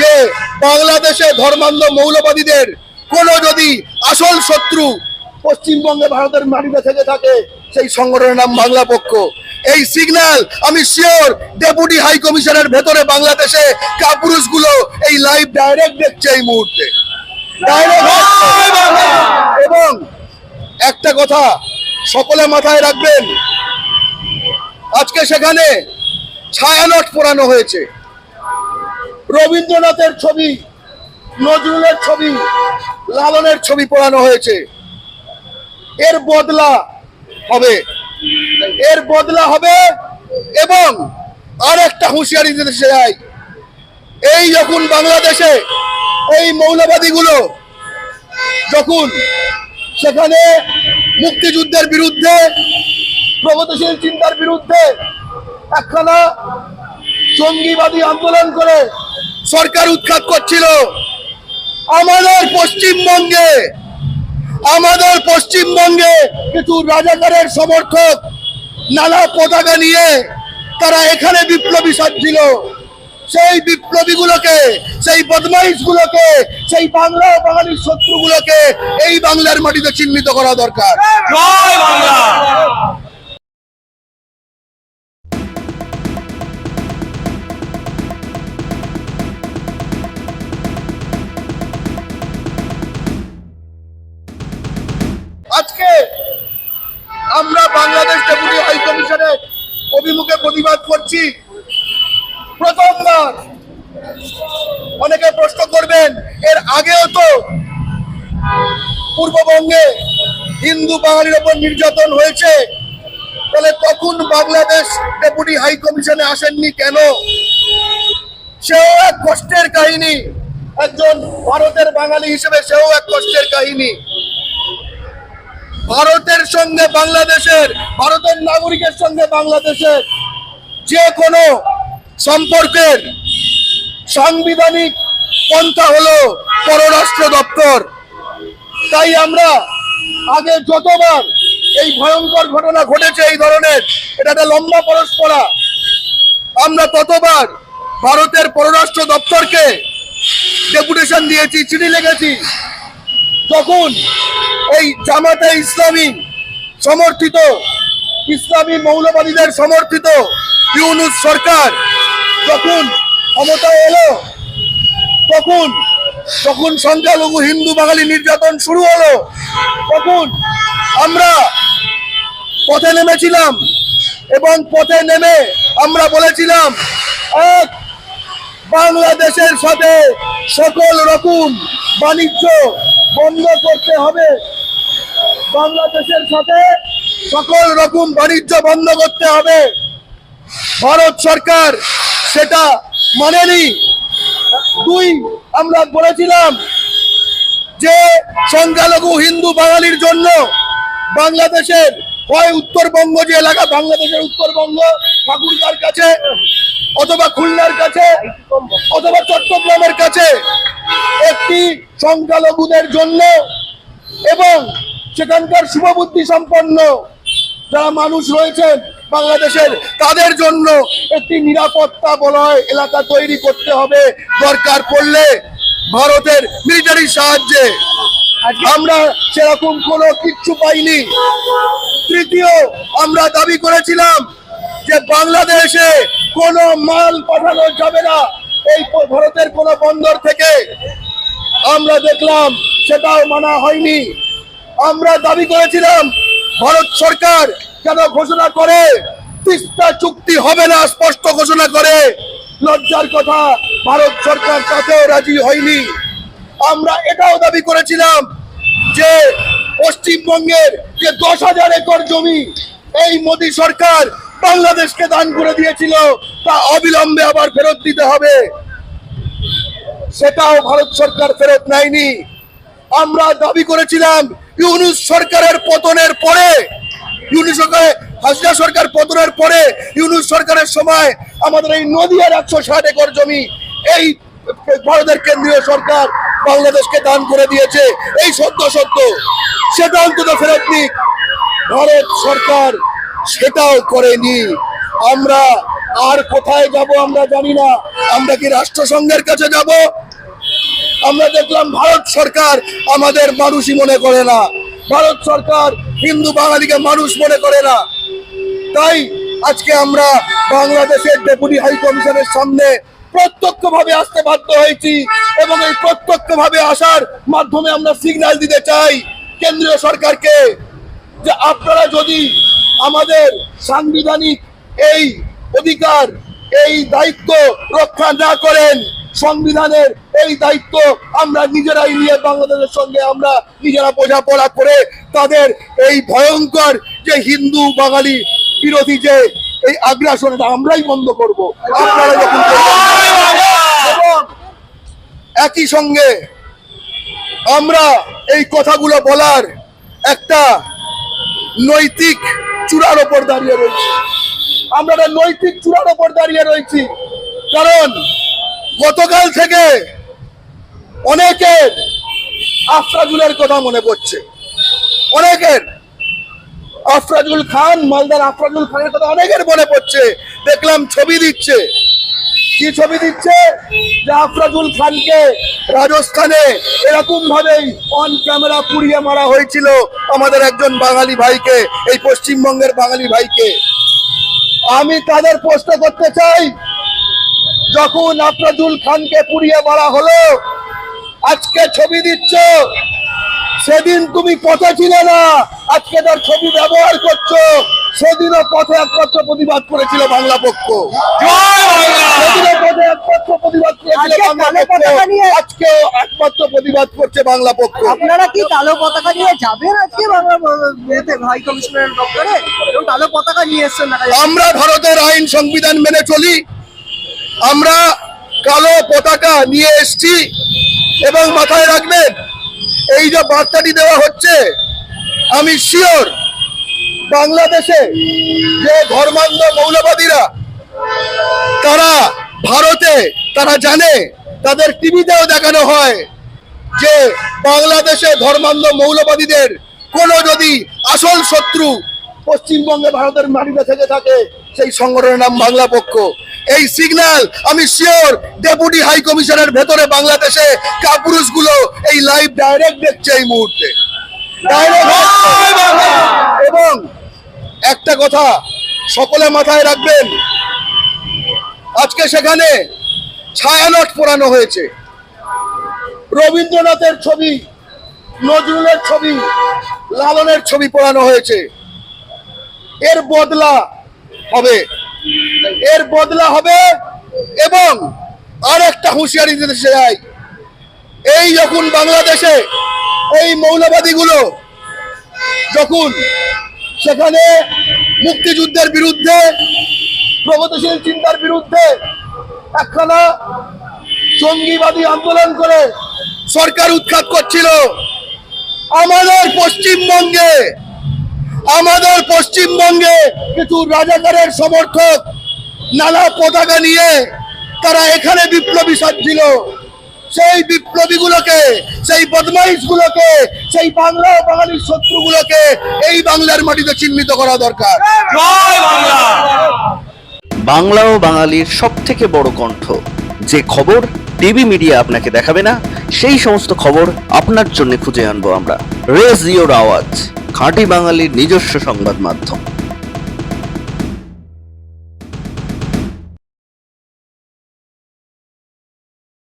যে বাংলাদেশে ধর্মান্ধ মৌলবাদীদের কোনো যদি আসল শত্রু পশ্চিমবঙ্গে ভারতের মাটিতে থেকে থাকে, সেই সংগঠনের নাম বাংলা পক্ষ। এই সিগন্যাল আমি শিওর ডেপুটি হাই কমিশনের ভেতরে বাংলাদেশে কাপুরুষগুলো এই লাইভ ডাইরেক্ট দেখছে এই মুহূর্তে। এবং একটা কথা সকলে মাথায় রাখবেন, আজকে সেখানে ছায়ানট পোড়ানো হয়েছে। রবীন্দ্রনাথের ছবি, নজরুলের ছবি, লালনের ছবি পোড়ানো হয়েছে। এর বদলা হবে। এর বদলা হবে এবং আর একটা হুঁশিয়ারি দিতে চাই। এই যখন বাংলাদেশে এই মৌলবাদীগুলো যখন সেখানে মুক্তিযুদ্ধের বিরুদ্ধে, প্রগতিশীল চিন্তার বিরুদ্ধে একখানা জঙ্গিবাদী আন্দোলন করে সরকার উৎখাত করছিল। আমাদের পশ্চিমবঙ্গে আমাদের পশ্চিমবঙ্গে কিছু রাজাকারের সমর্থক নানা পতাকা নিয়ে তারা এখানে বিপ্লবী সাজছিল। সেই বিপ্লবীগুলোকে, সেই বদমাইশগুলোকে, সেই বাংলা বাঙালির শত্রুগুলোকে এই বাংলার মাটিতে চিহ্নিত করা দরকার। বাংলা! প্রতিবাদ করছি। প্রথমবার অনেকে প্রশ্ন করবেন, এর আগেও তো পূর্ববঙ্গে হিন্দু বাঙালির ওপর নির্যাতন হয়েছে। তাহলে তখন বাংলাদেশ ডেপুটি হাই কমিশনে আসেননি কেন? সেও এক কষ্টের কাহিনী। একজন ভারতের বাঙালি হিসেবে সেও এক কষ্টের কাহিনী। ভারতের সঙ্গে বাংলাদেশের, ভারতের নাগরিকের সঙ্গে বাংলাদেশের যে কোনো সম্পর্কের সাংবিধানিক পন্থা হলো পররাষ্ট্র দপ্তর। তাই আমরা আগে যতবার এই ভয়ঙ্কর ঘটনা ঘটেছে এই ধরনের এটা একটা লম্বা পরস্পরা, আমরা ততবার ভারতের পররাষ্ট্র দপ্তরকে ডেপুটেশন দিয়েছি, চিঠি লিখেছি। তখন এই জামাতে ইসলামী সমর্থিত, ইসলামী মৌলবাদীদের সমর্থিত ইউনুস সরকার যখন ক্ষমতায় এলো, তখন তখন সংখ্যালঘু হিন্দু বাঙালি নির্যাতন শুরু হলো, তখন আমরা পথে নেমেছিলাম এবং পথে নেমে আমরা বলেছিলাম, এক বাংলাদেশের সাথে সকল রকম বাণিজ্য বন্ধ করতে হবে। বাংলাদেশের সাথে সকল রকম বাণিজ্য বন্ধ করতে হবে। ভারত সরকার সেটা মানেনি। দুই, আমরা বলেছিলাম যে সংখ্যালঘু হিন্দু বাঙালির জন্য বাংলাদেশের হয় উত্তরবঙ্গ, যে এলাকা বাংলাদেশের উত্তরবঙ্গ, ঠাকুরগার কাছে অথবা খুলনার কাছে অথবা চট্টগ্রামের কাছে একটি সংখ্যালঘুদের জন্য এবং সেখানকার শুভবুদ্ধি সম্পন্ন যারা মানুষ রয়েছেন বাংলাদেশের তাদের জন্য একটি নিরাপত্তা বলয় এলাকা তৈরি করতে হবে। দরকার পড়লে ভারতের মিলিটারির সাহায্যে। আমরা সেরকম কোনো কিচ্ছু পাইনি। তৃতীয়, আমরা দাবি করেছিলাম যে বাংলাদেশে কোনো মাল পাঠানো যাবে না এই ভারতের কোনো বন্দর থেকে। আমরা দেখলাম সেটাও মানা হয়নি। আমরা দাবি করেছিলাম, ভারত সরকার যেন ঘোষণা করে? তিস্তা চুক্তি হবে না, স্পষ্ট ঘোষণা করে। লজ্জার কথা, ভারত সরকার তাতেও রাজি হয়নি। আমরা এটাও দাবি করেছিলাম যে পশ্চিমবঙ্গের যে দশ হাজার একর জমি এই মোদী সরকার বাংলাদেশকে দান করে দিয়েছিল, তা অবিলম্বে আবার ফেরত দিতে হবে। সেটাও ভারত সরকার ফেরত নেয়নি। আমরা দাবি করেছিলাম, ইউনুস সরকারের পতনের পরে ইউনুস সরকার হাসিনা সরকার পতনের পরে ইউনুস সরকারের সময় আমাদের এই নদীয়ার একশো ষাট একর জমি এই ভারতের কেন্দ্রীয় সরকার বাংলাদেশকে দান করে দিয়েছে। এই সত্য সত্য। সেটা অন্তত ফেরত নিক। ভারত সরকার সেটাও করেনি। আমরা আর কোথায় যাব আমরা জানি না। আমরা কি রাষ্ট্রসংঘের কাছে যাব? আমরা দেখলাম ভারত সরকার আমাদের মানুষই মনে করে না। ভারত সরকার হিন্দু বাঙালিকে মানুষ মনে করে না। তাই আজকে আমরা বাংলাদেশের ডেপুটি হাই কমিশনের সামনে প্রত্যক্ষভাবে আসতে বাধ্য হয়েছি এবং এই প্রত্যক্ষভাবে আসার মাধ্যমে আমরা সিগন্যাল দিতে চাই কেন্দ্রীয় সরকারকে যে আপনারা যদি আমাদের সাংবিধানিক এই অধিকার, এই দায়িত্ব রক্ষা না করেন সংবিধানের এই দায়িত্ব আমরা নিজেরাই নিয়ে বাংলাদেশের সঙ্গে আমরা নিজেরা বোঝাপড়া করে তাদের এই ভয়ঙ্কর যে হিন্দু, বাঙালি বিরোধী যে এই আগ্রাসন এটা আমরাই বন্ধ করব। আপনারা যখন একই সঙ্গে আমরা এই কথাগুলো বলার একটা নৈতিক চূড়ার ওপর দাঁড়িয়ে রয়েছি। আমরা নৈতিক চূড়ার ওপর দাঁড়িয়ে রয়েছি। কারণ গতকাল থেকে অনেকের আফরাজুলের কথা মনে পড়ছে। অনেকের। আফরাজুল খান, মালদার আফরাজুল খানের কথা অনেকের মনে পড়ছে। দেখলাম ছবি দিচ্ছে। কি ছবি দিচ্ছে? যে আফরাজুল খানকে রাজস্থানে এরকম ভাবেই অন ক্যামেরা পুড়িয়ে মারা হয়েছিল আমাদের একজন বাঙালি ভাইকে, এই পশ্চিমবঙ্গের বাঙালি ভাইকে। আমি তাদের প্রশ্ন করতে চাই যখন আফরাজুল খানকে পুড়িয়ে মারা হলো আজকে ছবি দিচ্ছ সেদিন তুমি পথে ছিলে না আজকে তার ছবি ব্যবহার করছ সেদিনও পথে একমাত্র প্রতিবাদ করেছিল বাংলা পক্ষ। সেদিনও পথে একমাত্র প্রতিবাদ করেছিল বাংলা পক্ষ। একমাত্র প্রতিবাদ করছে বাংলা পক্ষ। আপনারা কি কালো পতাকা নিয়ে যাবেন আজকে বাংলা হাই দপ্তরে? কালো পতাকা নিয়ে এসছেন আমরা ভারতের আইন সংবিধান মেনে চলি আমরা কালো পতাকা নিয়ে এসছি এবং মাথায় রাখবেন, এই যে বার্তাটি দেওয়া হচ্ছে, আমি শিওর বাংলাদেশে যে ধর্মান্ধ মৌলবাদীরা, তারা ভারতে, তারা জানে, তাদের টিভিতেও দেখানো হয় যে বাংলাদেশে ধর্মান্ধ মৌলবাদীদের কোনো যদি আসল শত্রু পশ্চিমবঙ্গে ভারতের মাটিতে থেকে থাকে সেই সংগঠনের নাম বাংলা পক্ষ। এই সিগন্যাল আমি শিওর ডেপুটি হাই কমিশনের ভেতরে বাংলাদেশে কাপুরুষগুলো এই লাইভ ডাইরেক্ট দেখছে এই মুহূর্তে। এবং একটা কথা সকলে মাথায় রাখবেন আজকে সেখানে ছায়ানট পোড়ানো হয়েছে। রবীন্দ্রনাথের ছবি নজরুলের ছবি লালনের ছবি পড়ানো হয়েছে। এর বদলা হবে। এর বদলা হবে এবং আর একটা হুঁশিয়ারি দিতে চাই। এই যখন বাংলাদেশে এই মৌলবাদীগুলো যখন সেখানে মুক্তিযুদ্ধের বিরুদ্ধে, প্রগতিশীল চিন্তার বিরুদ্ধে একখানা জঙ্গিবাদী আন্দোলন করে সরকার উৎখাত করছিল, আমাদের পশ্চিমবঙ্গে আমাদের পশ্চিমবঙ্গে কিছু রাজাকারের সমর্থক নানা পতাকা নিয়ে তারা এখানে বিপ্লবী সাজছিল। সেই বিপ্লবীগুলোকে সেই বদমাইশগুলোকে সেই বাংলা ও বাঙালির শত্রুগুলোকে এই বাংলার মাটিতে চিহ্নিত করা দরকার। বাংলা! ও বাঙালির সব থেকে বড় কণ্ঠ। যে খবর টিভি মিডিয়া আপনাকে দেখাবে না সেই সমস্ত খবর আপনার জন্য খুঁজে আনব আমরা। রেস ইওর আওয়াজ। খাঁটি বাঙালির নিজস্ব সংবাদ মাধ্যম।